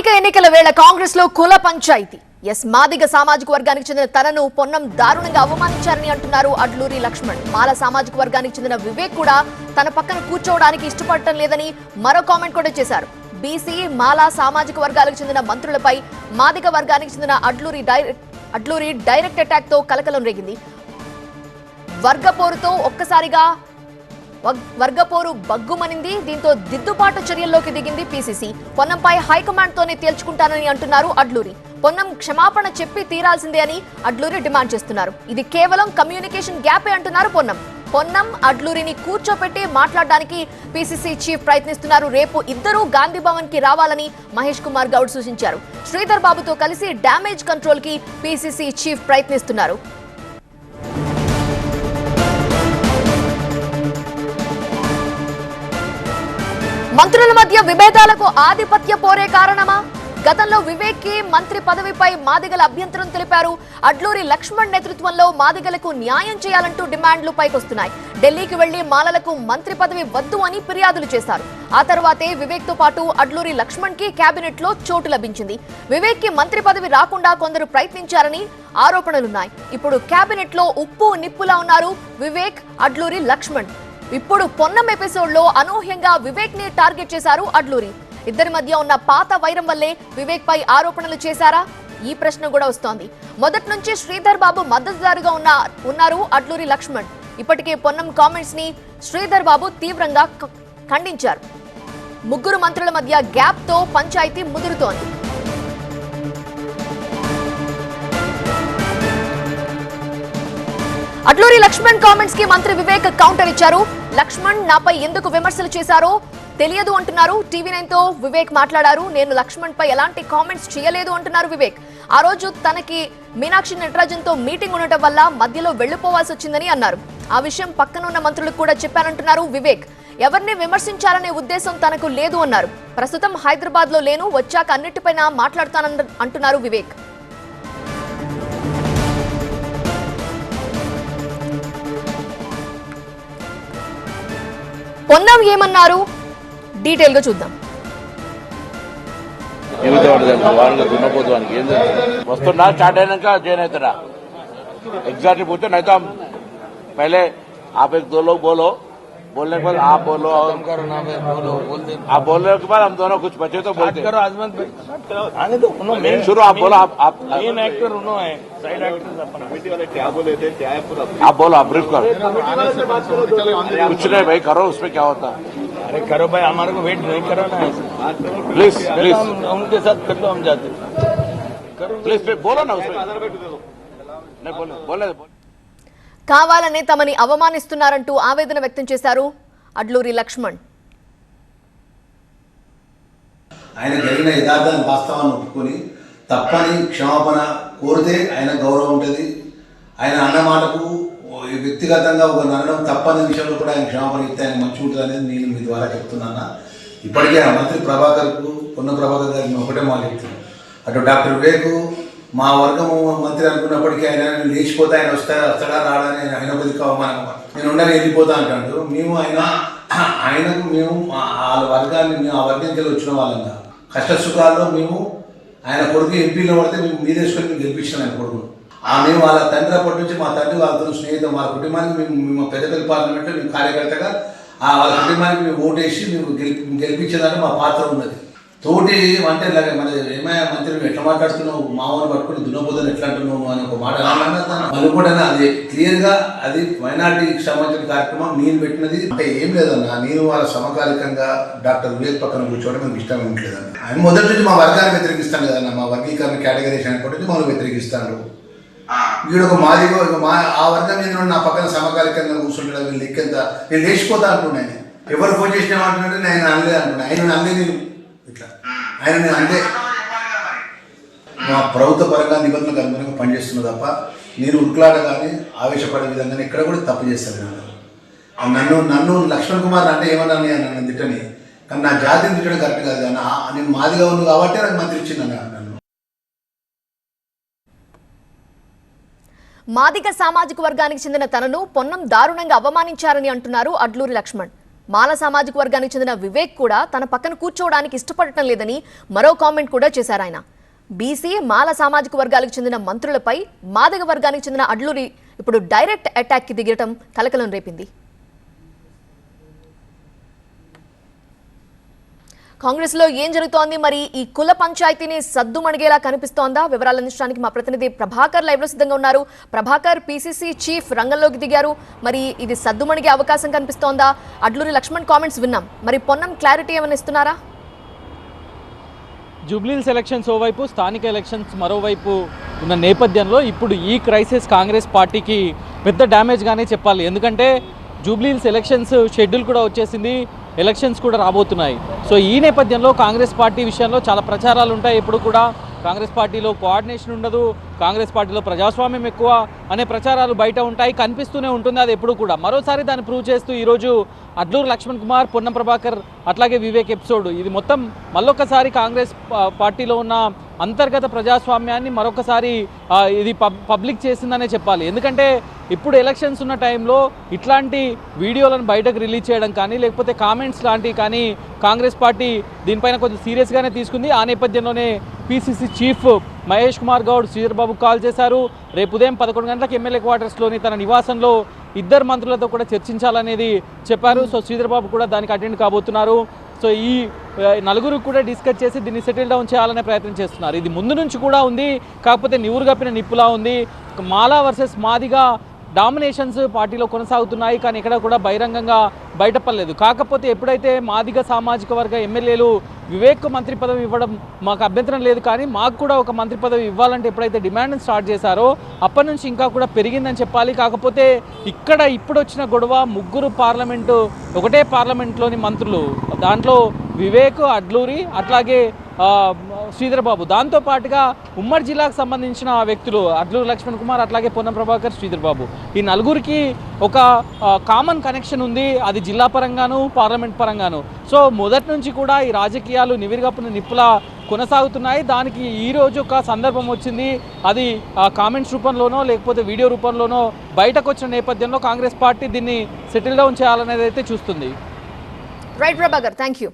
స్థానిక ఎన్నికల వేళ కాంగ్రెస్లో కుల పంచాయతీ. ఎస్ మాదిగ సామాజిక వర్గానికి చెందిన తనను పొన్నం దారుణంగా అవమానించారని అంటున్నారు అడ్లూరి లక్ష్మణ్. మాల సామాజిక వర్గానికి చెందిన వివేక్ కూడా తన పక్కన కూర్చోవడానికి ఇష్టపడటం లేదని మరో కామెంట్ కూడా చేశారు. బీసీ మాలా సామాజిక వర్గాలకు చెందిన మంత్రులపై మాదిగ వర్గానికి చెందిన అడ్లూరి డైరెక్ట్ అడ్లూరి డైరెక్ట్ అటాక్తో కలకలం రేగింది. వర్గపోరుతో ఒక్కసారిగా వర్గపోరు బగ్గుమనింది. దీంతో దిద్దుబాటు చర్యల్లోకి దిగింది పీసీసీ. పొన్నంపై హైకమాండ్తోనే తేల్చుకుంటానని అంటున్నారు అడ్లూరి. పొన్నం క్షమాపణ చెప్పి తీరాల్సిందే అని అడ్లూరి డిమాండ్ చేస్తున్నారు. ఇది కేవలం కమ్యూనికేషన్ గ్యాపే అంటున్నారు పొన్నం. పొన్నం అడ్లూరిని కూర్చోపెట్టి మాట్లాడడానికి పీసీసీ చీఫ్ ప్రయత్నిస్తున్నారు. రేపు ఇద్దరూ గాంధీ భవన్కి రావాలని మహేష్ కుమార్ గౌడ్ సూచించారు. శ్రీధర్ బాబుతో కలిసి డ్యామేజ్ కంట్రోల్కి పీసీసీ చీఫ్ ప్రయత్నిస్తున్నారు. మంత్రుల మధ్య విభేదాలకు ఆధిపత్య పోరే కారణమా? గతంలో వివేక్కి మంత్రి పదవిపై మాదిగల అభ్యంతరం తెలిపారు. అడ్లూరి లక్ష్మణ్ నేతృత్వంలో మాదిగలకు న్యాయం చేయాలంటూ డిమాండ్లు పైకొస్తున్నాయి. ఢిల్లీకి వెళ్ళి మాలలకు మంత్రి పదవి వద్దు అని ఫిర్యాదులు చేశారు. ఆ తర్వాతే వివేక్తో పాటు అడ్లూరి లక్ష్మణ్కి కేబినెట్లో చోటు లభించింది. వివేక్కి మంత్రి పదవి రాకుండా కొందరు ప్రయత్నించారని ఆరోపణలున్నాయి. ఇప్పుడు కేబినెట్లో ఉప్పు నిప్పులా ఉన్నారు వివేక్ అడ్లూరి లక్ష్మణ్. ఇప్పుడు పొన్నం ఎపిసోడ్లో అనూహ్యంగా వివేక్ని టార్గెట్ చేశారు అడ్లూరి. ఇద్దరి మధ్య ఉన్న పాత వైరం వల్లే వివేక్ పై ఆరోపణలు చేశారా? ఈ ప్రశ్న కూడా వస్తోంది. మొదటి నుంచి శ్రీధర్ బాబు మద్దతుదారుగా ఉన్న ఉన్నారు అడ్లూరి లక్ష్మణ్. ఇప్పటికే పొన్నం కామెంట్స్ని శ్రీధర్ బాబు తీవ్రంగా ఖండించారు. ముగ్గురు మంత్రుల మధ్య గ్యాప్తో పంచాయతీ ముదురుతోంది. అట్లూరి లక్ష్మణ్ కామెంట్స్కి మంత్రి వివేక్ కౌంటర్ ఇచ్చారు. లక్ష్మణ్ నాపై ఎందుకు విమర్శలు చేశారో తెలియదు అంటున్నారు. టీవీ నైన్తో వివేక్ మాట్లాడారు. నేను లక్ష్మణ్ పై ఎలాంటి కామెంట్స్ చేయలేదు అంటున్నారు వివేక్. ఆ రోజు తనకి మీనాక్షి నటరాజన్తో మీటింగ్ ఉండటం వల్ల మధ్యలో వెళ్ళిపోవాల్సి వచ్చిందని అన్నారు. ఆ విషయం పక్కనున్న మంత్రులకు కూడా చెప్పానంటున్నారు వివేక్. ఎవరిని విమర్శించాలనే ఉద్దేశం తనకు లేదు అన్నారు. ప్రస్తుతం హైదరాబాద్లో లేను వచ్చాక అన్నిటిపైన మాట్లాడుతానని అంటున్నారు వివేక్. పొన్నం ఏమన్నారు? డీటెయిల్గా చూద్దాం. వస్తున్నా స్టార్ట్ అయినాక జాయిన్ అవుతున్నా. ఎగ్జాక్ట్ పోతే నైతాం. పహలే ఆపే దోలో బోలో. बोलने के बाद आप बोलो और करो ना बोलो बोल दे। आप बोलने के बाद हम दोनों कुछ बचे तो बात बोलते करो आजमत भाई। आने दो मेन शुरू आप बोलो आप आप मेन एक्टर उन्हों है साइड एक्टर अपना। आप बोलो आप ब्रीफ करो। कुछ नहीं भाई करो उसमें क्या होता? अरे करो भाई हमारे को वेट नहीं करो। ना प्लीज़ प्लीज़ उनके साथ कर लो हम जाते करो प्लीज़ बोलो ना उसमें। नहीं बोले बोले बोले। కావాలనే తమని అవమానిస్తున్నారంటూ ఆవేదన వ్యక్తం చేశారు అడ్లూరి లక్ష్మణ్. ఆయన జరిగిన యథార్థాన్ని వాస్తవాన్ని ఒప్పుకొని తప్పని క్షమాపణ కోరితే ఆయన గౌరవం ఉంటుంది. ఆయన అన్న మాటకు వ్యక్తిగతంగా ఒక అనడం తప్పని విషయంలో కూడా ఆయన క్షమాపణ ఇస్తే ఆయన మంచి ఉంటుంది అనేది నేను మీ ద్వారా చెప్తున్నాను? ఇప్పటికే ఆ మంత్రి ప్రభాకర్కు పొన్న ప్రభాకర్ గారిని ఒకటే మాట చెప్తున్నాను అటు డాక్టర్ వివేక్ మా వర్గము మంత్రి అనుకున్నప్పటికీ ఆయన లేచిపోతే ఆయన వస్తా వస్తాడా రాడా నేను ఆయన బతికి అవమానం నేను ఉండని వెళ్ళిపోతా అంటాడు. మేము ఆయన ఆయనకు మేము ఆ- వాళ్ళ వర్గాన్ని మేము ఆ వర్గంకి కలిగి వచ్చిన వాళ్ళంగా కష్ట సుఖాల్లో మేము ఆయన కొడుకు ఎంపీలో పడితే మేము మీదేసుకొని మేము గెలిపించాం ఆయన కొడుకు ఆ మేము వాళ్ళ తండ్రి అప్పటి నుంచి మా తండ్రి వాళ్ళతో స్నేహితం వాళ్ళ కుటుంబానికి మేము మేము పెద్దపల్లి పార్లమెంట్లో మేము కార్యకర్తగా ఆ వాళ్ళ కుటుంబానికి మేము ఓటేసి మేము గెలిపి గెలిపించేదాన్ని మా పాత్ర ఉన్నది. తోటి అంటే ఇలాగే మన ఏమయ్యా మంత్రి ఎట్లా మాట్లాడుతున్నావు? మామూలు పట్టుకుని దున్నపోదని ఎట్లా అంటున్నావు అని ఒక మాట మళ్ళీ కూడా అది క్లియర్గా అది మైనార్టీకి సంబంధించిన కార్యక్రమం నేను పెట్టినది. అంటే ఏం లేదన్నా నేను వాళ్ళ సమకాలికంగా డాక్టర్ వివేక్ పక్కన కూర్చోవడం నాకు ఇష్టం ఉండలేదన్న. ఆయన మొదటి నుంచి మా వర్గాన్ని వ్యతిరేకిస్తాను కదన్న. మా వర్గీకరణ కేటగరీషన్ అనుకుంటే మనం వ్యతిరేకిస్తాడు. వీడు ఒక మాది ఒక మా ఆ వర్గం మీద నా పక్కన సమకాలికంగా కూర్చుంటాడు వీళ్ళు లెక్కెంత? నేను లేచిపోతా అంటున్నాను ఎవరు ఫోన్ చేసినా అంటున్నాడు నేను అనలే అంటున్నా ఆయన అనలే నేను ఇట్లా. ఆయన నేను అంతే మా ప్రభుత్వ పరంగా నిబంధనలకు అనుగుణంగా పనిచేస్తున్నా తప్ప నేను ఉట్లాడగానే ఆవేశపడే విధంగా ఎక్కడ కూడా తప్పు చేస్తాను నేను నన్ను నన్ను లక్ష్మణ్ కుమార్ అంటే ఏమన్నాను నేను నన్ను తిట్టని కానీ నా జాతిని తిట్టడం కరెక్ట్ కాదు. కానీ నేను మాదిగా ఉన్నాను కాబట్టి నాకు మంత్రి ఇచ్చింది నన్ను. మాదిగ సామాజిక వర్గానికి చెందిన తనను పొన్నం దారుణంగా అవమానించారని అంటున్నారు అడ్లూరి లక్ష్మణ్. మాల సామాజిక వర్గానికి చెందిన వివేక్ కూడా తన పక్కన కూర్చోవడానికి ఇష్టపడటం లేదని మరో కామెంట్ కూడా చేశారు ఆయన. బీసీ మాల సామాజిక వర్గాలకు చెందిన మంత్రులపై మాదక వర్గానికి చెందిన అడ్లూరి ఇప్పుడు డైరెక్ట్ అటాక్కి దిగటం కలకలం రేపింది. కాంగ్రెస్లో ఏం జరుగుతోంది? మరి ఈ కుల పంచాయతీని సద్దుమణిగేలా కనిపిస్తోందా? వివరాలు అందించడానికి మా ప్రతినిధి ప్రభాకర్ లైవ్లో సిద్ధంగా ఉన్నారు. ప్రభాకర్ పిసిసి చీఫ్ రంగంలోకి దిగారు. మరి ఇది సద్దుమణిగే అవకాశం కనిపిస్తోందా? అడ్లూరి లక్ష్మణ్ కామెంట్స్ విన్నాం. మరి పొన్నం క్లారిటీ ఏమైనా ఇస్తున్నారా? జూబ్లీల్స్ ఎలక్షన్స్ ఓవైపు స్థానిక ఎలక్షన్స్ మరోవైపు ఉన్న నేపథ్యంలో ఇప్పుడు ఈ క్రైసిస్ కాంగ్రెస్ పార్టీకి పెద్ద డ్యామేజ్గానే చెప్పాలి. ఎందుకంటే జూబ్లీల్స్ ఎలక్షన్స్ షెడ్యూల్ కూడా వచ్చేసింది. ఎలక్షన్స్ కూడా రాబోతున్నాయి. సో ఈ నేపథ్యంలో కాంగ్రెస్ పార్టీ విషయంలో చాలా ప్రచారాలు ఉంటాయి. ఎప్పుడు కూడా కాంగ్రెస్ పార్టీలో కోఆర్డినేషన్ ఉండదు. కాంగ్రెస్ పార్టీలో ప్రజాస్వామ్యం ఎక్కువ అనే ప్రచారాలు బయట ఉంటాయి. కనిపిస్తూనే ఉంటుంది. అది ఎప్పుడు కూడా. మరోసారి దాన్ని ప్రూవ్ చేస్తూ ఈరోజు అడ్లూరు లక్ష్మణ్ కుమార్ పొన్నం ప్రభాకర్ అట్లాగే వివేక్ ఎపిసోడ్. ఇది మొత్తం మళ్ళొకసారి కాంగ్రెస్ పార్టీలో ఉన్న అంతర్గత ప్రజాస్వామ్యాన్ని మరొకసారి ఇది పబ్ పబ్లిక్ చేసిందనే చెప్పాలి. ఎందుకంటే ఇప్పుడు ఎలక్షన్స్ ఉన్న టైంలో ఇట్లాంటి వీడియోలను బయటకు రిలీజ్ చేయడం కానీ లేకపోతే కామెంట్స్ లాంటివి కానీ కాంగ్రెస్ పార్టీ దీనిపైన కొంచెం సీరియస్గానే తీసుకుంది. ఆ నేపథ్యంలోనే PCC chief Mahesh Kumar Goud Sridhar Babu call చేశారు. రేపు ఉదయం పదకొండు గంటలకు ఎమ్మెల్యే క్వార్టర్స్లోని తన నివాసంలో ఇద్దరు మంత్రులతో కూడా చర్చించాలనేది చెప్పారు. సో శ్రీధర్బాబు కూడా దానికి అటెండ్ కాబోతున్నారు. సో ఈ నలుగురు కూడా డిస్కస్ చేసి దీన్ని సెటిల్ డౌన్ చేయాలనే ప్రయత్నం చేస్తున్నారు. ఇది ముందు నుంచి కూడా ఉంది. కాకపోతే నివురు కప్పిన నిప్పులా ఉంది. మాలా వర్సెస్ మాదిగా డామినేషన్స్ పార్టీలో కొనసాగుతున్నాయి కానీ ఇక్కడ కూడా బహిరంగంగా బయటపడలేదు. కాకపోతే ఎప్పుడైతే మాదిగ సామాజిక వర్గ ఎమ్మెల్యేలు వివేక్ మంత్రి పదవి ఇవ్వడం మాకు అభ్యంతరం లేదు కానీ మాకు కూడా ఒక మంత్రి పదవి ఇవ్వాలంటే ఎప్పుడైతే డిమాండ్ స్టార్ట్ చేశారో అప్పటి నుంచి ఇంకా కూడా పెరిగిందని చెప్పాలి. కాకపోతే ఇక్కడ ఇప్పుడు వచ్చిన గొడవ ముగ్గురు పార్లమెంటు ఒకటే పార్లమెంట్లోని మంత్రులు. దాంట్లో వివేక్ అడ్లూరి అట్లాగే శ్రీధర్బాబు. దాంతోపాటుగా దాంతో పాటుగా ఉమ్మడి జిల్లాకు సంబంధించిన వ్యక్తులు అడ్లూరు లక్ష్మణ్ కుమార్ అట్లాగే పొన్నం ప్రభాకర్ శ్రీధర్బాబు. ఈ నలుగురికి ఒక కామన్ కనెక్షన్ ఉంది. అది జిల్లా పరంగాను పార్లమెంట్ పరంగాను. సో మొదటి నుంచి కూడా ఈ రాజకీయాలు నివిరిగప్పున నిప్పులా కొనసాగుతున్నాయి. దానికి ఈ రోజు ఒక సందర్భం వచ్చింది. అది కామెంట్స్ రూపంలోనో లేకపోతే వీడియో రూపంలోనో బయటకు వచ్చిన నేపథ్యంలో కాంగ్రెస్ పార్టీ దీన్ని సెటిల్ డౌన్ చేయాలనేది అయితే చూస్తుంది. Right Prabhakar thank you